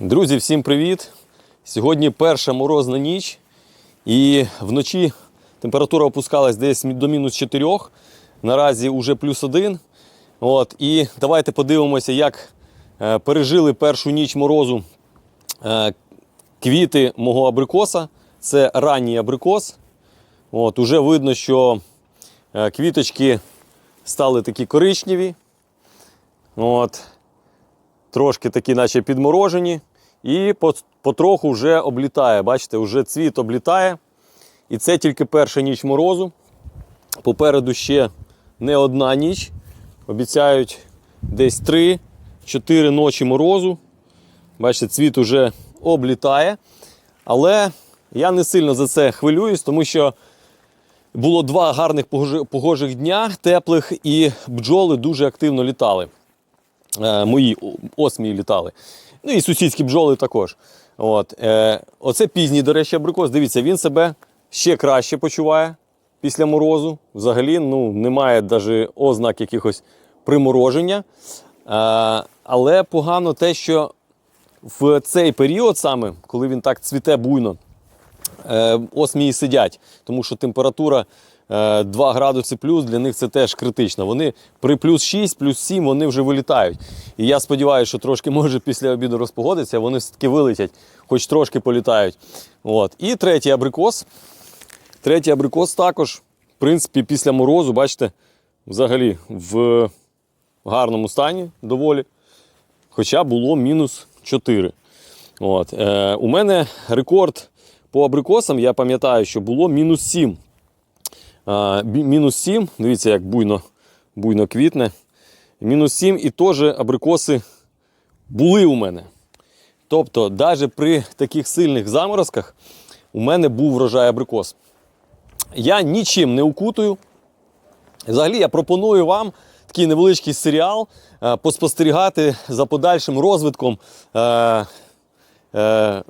Друзі, всім привіт! Сьогодні перша морозна ніч, і вночі температура опускалась десь до мінус 4, наразі вже плюс 1. От, і давайте подивимося, як е, пережили першу ніч морозу е, квіти мого абрикоса. Це ранній абрикос. От, уже видно, що е, квіточки стали такі коричневі. От, трошки такі, наче підморожені, і потроху вже облітає. Бачите, вже цвіт облітає. І це тільки перша ніч морозу. Попереду ще не одна ніч. Обіцяють десь 3-4 ночі морозу. Бачите, цвіт уже облітає. Але я не сильно за це хвилююсь, тому що було два гарних погожих дня, теплих, і бджоли дуже активно літали мої осмії літали. Ну і сусідські бджоли також. От, е, оце пізній, до речі, абрикос. Дивіться, він себе ще краще почуває після морозу. Взагалі ну, немає навіть ознак якихось примороження. Е, але погано те, що в цей період саме, коли він так цвіте буйно, е, осмії сидять, тому що температура е, 2 градуси плюс для них це теж критично. Вони при плюс 6, плюс 7 вони вже вилітають. І я сподіваюся, що трошки може після обіду розпогодиться, вони все-таки вилетять, хоч трошки політають. От. І третій абрикос. Третій абрикос також, в принципі, після морозу, бачите, взагалі в гарному стані доволі. Хоча було мінус 4. От. Е, у мене рекорд по абрикосам, я пам'ятаю, що було мінус 7. Мінус 7, дивіться, як буйно, буйно квітне. Мінус 7 і теж абрикоси були у мене. Тобто, навіть при таких сильних заморозках у мене був врожай абрикос. Я нічим не укутую. Взагалі, я пропоную вам такий невеличкий серіал е, поспостерігати за подальшим розвитком е, е,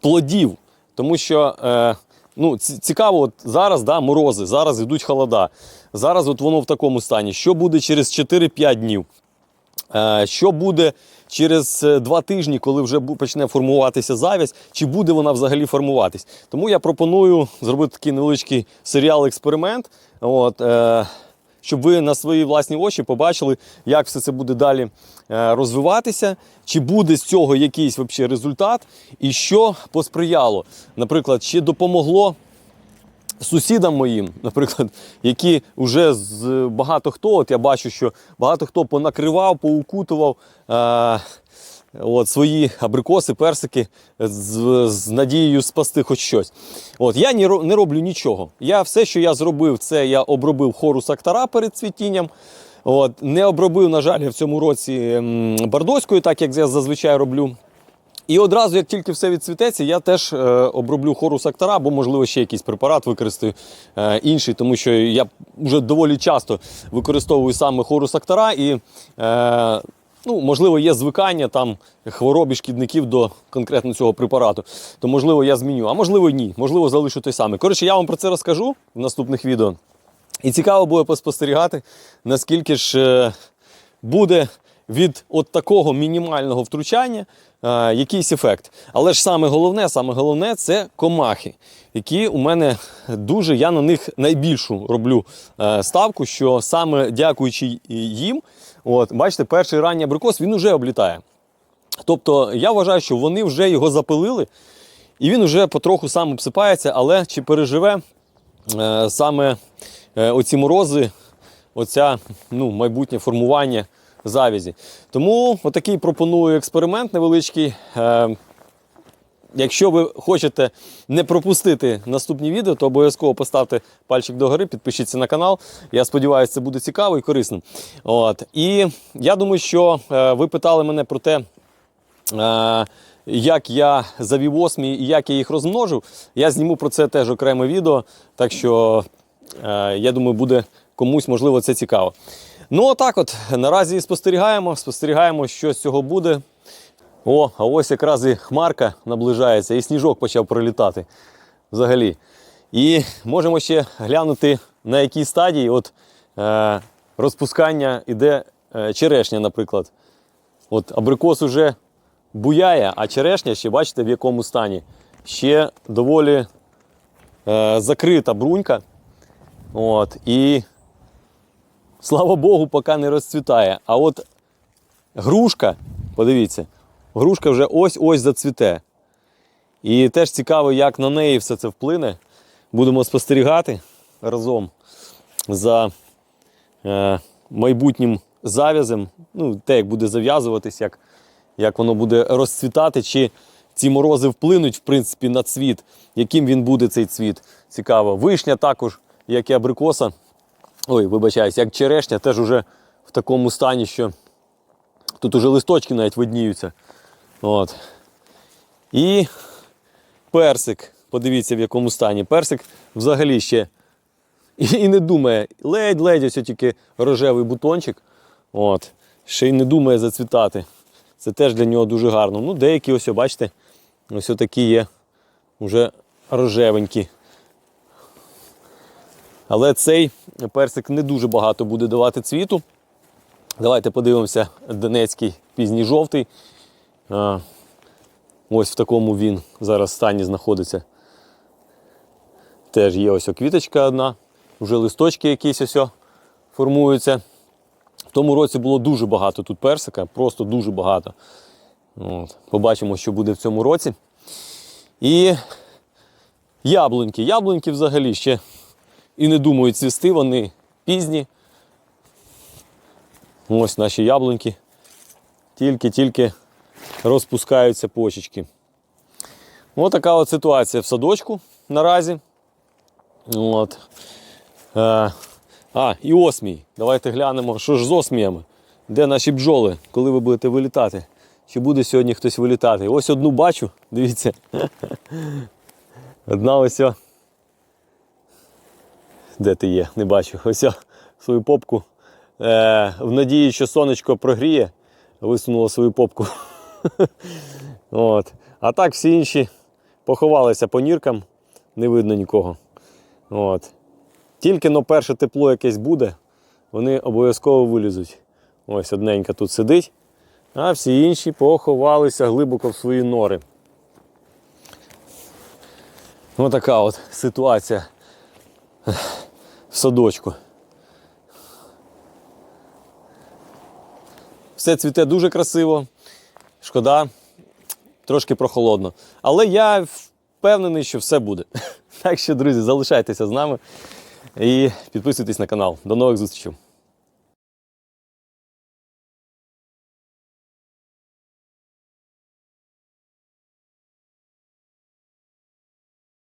плодів. Тому що е, ну, цікаво, от зараз да, морози, зараз йдуть холода. Зараз от воно в такому стані. Що буде через 4-5 днів? Е, Що буде через е, два тижні, коли вже почне формуватися завязь, чи буде вона взагалі формуватись? Тому я пропоную зробити такий невеличкий серіал-експеримент, е, щоб ви на свої власні очі побачили, як все це буде далі е, розвиватися, чи буде з цього якийсь вообще результат, і що посприяло. Наприклад, чи допомогло сусідам моїм, наприклад, які вже з багато хто, от я бачу, що багато хто понакривав, поукутував е, от, свої абрикоси, персики з, з надією спасти хоч щось. От, я не, не роблю нічого. Я все, що я зробив, це я обробив хорус актара перед цвітінням. От, не обробив, на жаль, в цьому році м, бардоською, так як я зазвичай роблю. І одразу, як тільки все відцвітеться, я теж е, оброблю хорус актара, або, можливо, ще якийсь препарат використаю е, інший, тому що я вже доволі часто використовую саме хорус актара і. Е, Ну, можливо, є звикання там хвороб шкідників до конкретно цього препарату, то можливо я зміню, а можливо ні, можливо, залишу той самий. Коротше, я вам про це розкажу в наступних відео. І цікаво буде поспостерігати, наскільки ж е, буде від от такого мінімального втручання е, якийсь ефект. Але ж саме головне, саме головне це комахи, які у мене дуже, я на них найбільшу роблю е, ставку, що саме дякуючи їм, от, бачите, перший ранній абрикос він вже облітає. Тобто я вважаю, що вони вже його запилили, і він вже потроху сам обсипається, але чи переживе е, саме оці морози, оця ну, майбутнє формування завязі. Тому отакий пропоную експеримент невеличкий. Е, Якщо ви хочете не пропустити наступні відео, то обов'язково поставте пальчик догори, підпишіться на канал. Я сподіваюся, це буде цікаво і корисно. От. І я думаю, що е, ви питали мене про те, е, як я завів осмі і як я їх розмножив. Я зніму про це теж окреме відео. Так що е, я думаю, буде комусь можливо це цікаво. Ну, отак от наразі спостерігаємо, спостерігаємо, що з цього буде. О, а ось якраз і хмарка наближається, і сніжок почав пролітати взагалі. І можемо ще глянути, на якій стадії от, е, розпускання іде е, черешня, наприклад. От абрикос уже буяє, а черешня ще бачите в якому стані. Ще доволі е, закрита брунька. От, і слава Богу, поки не розцвітає. А от грушка, подивіться, грушка вже ось-ось зацвіте. І теж цікаво, як на неї все це вплине. Будемо спостерігати разом за е, майбутнім зав'язем. Ну, те, як буде зав'язуватись, як, як воно буде розцвітати, чи ці морози вплинуть, в принципі, на цвіт, яким він буде цей цвіт. Цікаво. Вишня також, як і абрикоса. Ой, вибачаюсь, як черешня, теж уже в такому стані, що тут уже листочки навіть видніються. От. І персик. Подивіться, в якому стані. Персик взагалі ще і, не думає. Ледь-ледь ось тільки рожевий бутончик. От. Ще й не думає зацвітати. Це теж для нього дуже гарно. Ну, деякі, ось, бачите, ось такі є вже рожевенькі. Але цей персик не дуже багато буде давати цвіту. Давайте подивимося Донецький пізній жовтий. Ось в такому він зараз стані знаходиться. Теж є ось квіточка одна, вже листочки якісь ось формуються. В тому році було дуже багато тут персика, просто дуже багато. От. Побачимо, що буде в цьому році. І яблуньки. Яблуньки взагалі ще і не думають цвісти, вони пізні. Ось наші яблуньки. Тільки-тільки розпускаються почечки. Ось така от ситуація в садочку наразі. От. Е, а, і осмій. Давайте глянемо, що ж з осміями. Де наші бджоли, коли ви будете вилітати? Чи буде сьогодні хтось вилітати? Ось одну бачу, дивіться. Одна ось. Де ти є? Не бачу. Ось свою попку. Е, в надії, що сонечко прогріє, висунула свою попку. От. А так всі інші поховалися по ніркам, не видно нікого. От. Тільки но перше тепло якесь буде, вони обов'язково вилізуть. Ось одненька тут сидить, а всі інші поховалися глибоко в свої нори. Ось така от ситуація садочку. Все цвіте дуже красиво. Шкода, трошки прохолодно. Але я впевнений, що все буде. Так що, друзі, залишайтеся з нами і підписуйтесь на канал. До нових зустрічей!